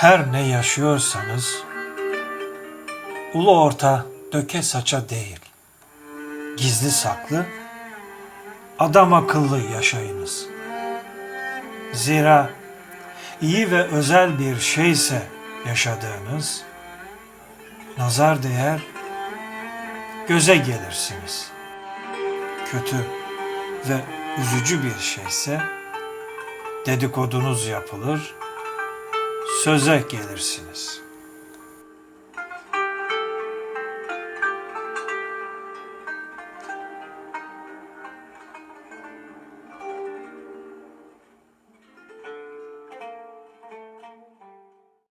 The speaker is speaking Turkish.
Her ne yaşıyorsanız ulu orta döke saça değil. Gizli saklı adam akıllı yaşayınız. Zira iyi ve özel bir şeyse yaşadığınız nazar değer göze gelirsiniz. Kötü ve üzücü bir şeyse dedikodunuz yapılır, söze gelirsiniz.''